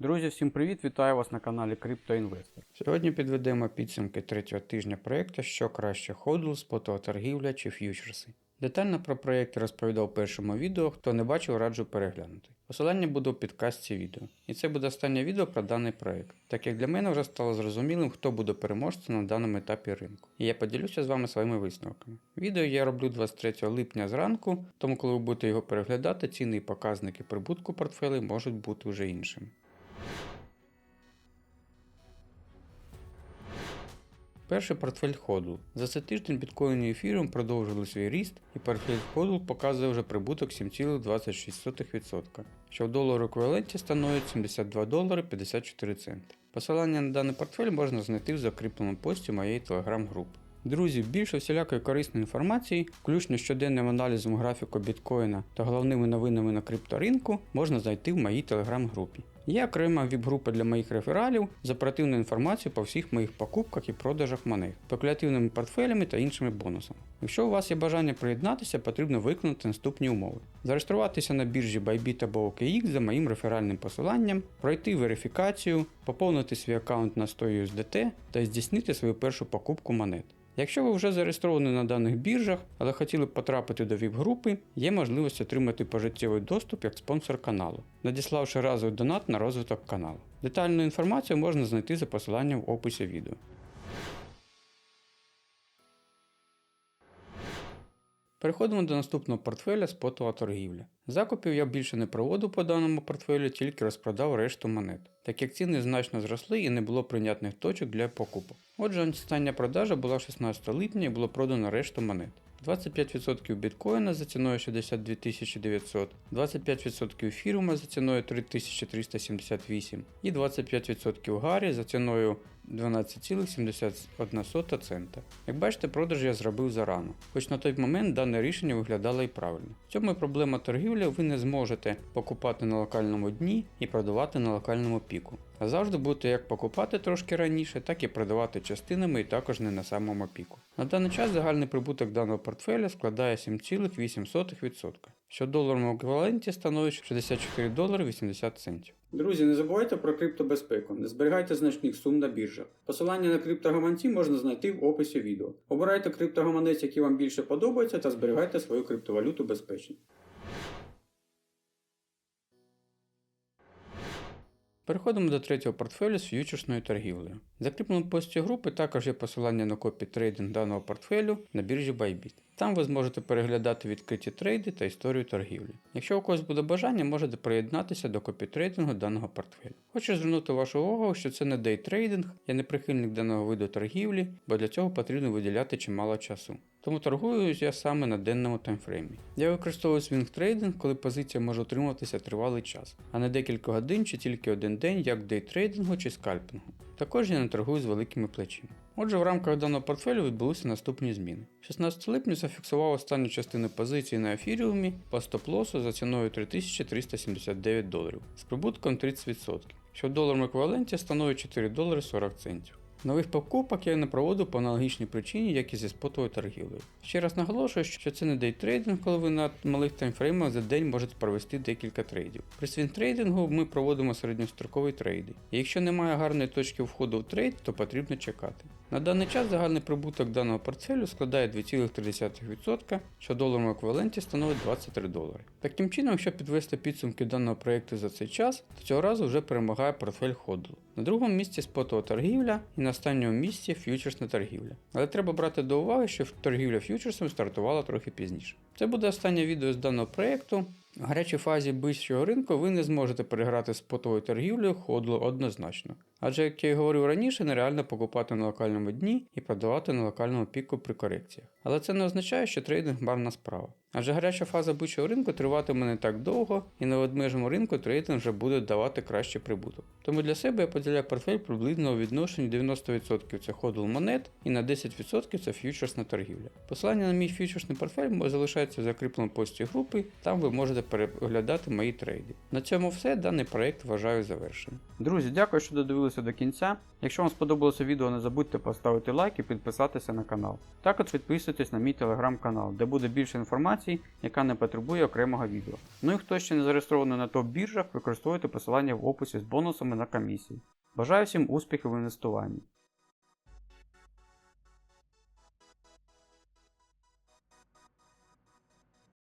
Друзі, всім привіт! Вітаю вас на каналі CryptoInvestor. Сьогодні підведемо підсумки третього тижня проєкту, що краще ходл, спотова торгівля чи ф'ючерси. Детально про проєкт розповідав у першому відео, хто не бачив, раджу переглянути. Посилання буде у підкасті відео. І це буде останнє відео про даний проєкт, так як для мене вже стало зрозумілим, хто буде переможцем на даному етапі ринку. І я поділюся з вами своїми висновками. Відео я роблю 23 липня зранку, тому коли ви будете його переглядати, ціни і показники прибутку портфелей можуть бути вже іншими. Перший портфель ходу. За цей тиждень біткоін і ефіріум продовжили свій ріст, і портфель ходу показує вже прибуток 7,26%, що в долару еквіваленті становить 72 долари 54 центи. Посилання на даний портфель можна знайти в закріпленому пості моєї телеграм-групи. Друзі, більше всілякої корисної інформації, включно щоденним аналізом графіку біткоїна та головними новинами на крипторинку, можна знайти в моїй телеграм-групі. Є окрема віп-група для моїх рефералів з оперативною інформацією по всіх моїх покупках і продажах монет, спекулятивними портфелями та іншими бонусами. Якщо у вас є бажання приєднатися, потрібно виконати наступні умови: зареєструватися на біржі Bybit або OKX за моїм реферальним посиланням, пройти верифікацію, поповнити свій аккаунт на 100 USDT та здійснити свою першу покупку монет. Якщо ви вже зареєстровані на даних біржах, але хотіли б потрапити до ВІП-групи, є можливість отримати пожиттєвий доступ як спонсор каналу, надіславши разовий донат на розвиток каналу. Детальну інформацію можна знайти за посиланням в описі відео. Переходимо до наступного портфеля спотова торгівля. Закупів я більше не проводив по даному портфелю, тільки розпродав решту монет, так як ціни значно зросли і не було прийнятних точок для покупок. Отже, остання продажа була 16 липня і було продано решту монет. 25% біткоїна за ціною 62 900, 25% ефіріума за ціною 3378 і 25% гарі за ціною 12,71 цента. Як бачите, продаж я зробив зарано, хоч на той момент дане рішення виглядало і правильно. В цьому і проблема торгівлі, ви не зможете покупати на локальному дні і продавати на локальному піку. А завжди будете як покупати трошки раніше, так і продавати частинами і також не на самому піку. На даний час загальний прибуток даного портфеля складає 7,8%, що в доларовому еквіваленті становить 64 долари 80 центів. Друзі, не забувайте про криптобезпеку, не зберігайте значних сум на біржах. Посилання на криптогаманці можна знайти в описі відео. Обирайте криптогаманець, який вам більше подобається, та зберігайте свою криптовалюту безпечно. Переходимо до третього портфелю з ф'ючерсною торгівлею. Закріпленому пості групи також є посилання на копі трейдинг даного портфелю на біржі Bybit. Там ви зможете переглядати відкриті трейди та історію торгівлі. Якщо у когось буде бажання, можете приєднатися до копітрейдингу даного портфелю. Хочу звернути вашу увагу, що це не дейтрейдинг, я не прихильник даного виду торгівлі, бо для цього потрібно виділяти чимало часу. Тому торгую я саме на денному таймфреймі. Я використовую свінг-трейдинг, коли позиція може утримуватися тривалий час, а не декілька годин чи тільки один день, як дейтрейдингу чи скальпінгу. Також я не торгую з великими плечима. Отже, в рамках даного портфелю відбулися наступні зміни. 16 липня зафіксував останню частину позиції на ефіріумі по стоп-лосу за ціною 3379 доларів з прибутком 30%, що в доларовому еквіваленті становить 4 долари 40 центів. Нових покупок я не проводив по аналогічній причині, як і зі спотовою торгівлею. Ще раз наголошую, що це не дейтрейдинг, коли ви на малих таймфреймах за день можете провести декілька трейдів. При свінтрейдингу ми проводимо середньострокові трейди. І якщо немає гарної точки входу в трейд, то потрібно чекати. На даний час загальний прибуток даного портфелю складає 2,3%, що в доларовому еквіваленті становить 23 долари. Таким чином, якщо підвести підсумки даного проєкту за цей час, то цього разу вже перемагає портфель ходу. На другому місці спотова торгівля і на останньому місці ф'ючерсна торгівля. Але треба брати до уваги, що торгівля ф'ючерсом стартувала трохи пізніше. Це буде останнє відео з даного проєкту. В гарячій фазі вищого ринку ви не зможете переграти спотовою торгівлею ходлу однозначно. Адже, як я і говорив раніше, нереально покупати на локальному дні і продавати на локальному піку при корекціях. Але це не означає, що трейдинг марна справа. Адже гаряча фаза бучого ринку триватиме не так довго, і на ведмежому ринку трейдинг вже буде давати кращий прибуток. Тому для себе я поділяю портфель приблизно у відношенні 90% це ходл монет і на 10% це ф'ючерсна торгівля. Посилання на мій ф'ючерсний портфель залишається в закріпленому пості групи, там ви можете переглядати мої трейди. На цьому все, даний проект вважаю завершеним. Друзі, дякую, що додивилися до кінця. Якщо вам сподобалося відео, не забудьте поставити лайк і підписатися на канал. Також підписуйтесь на мій телеграм-канал, де буде більше інформації, яка не потребує окремого відео. Ну і хто ще не зареєстрований на топ-біржах, використовуйте посилання в описі з бонусами на комісії. Бажаю всім успіхів в інвестуванні.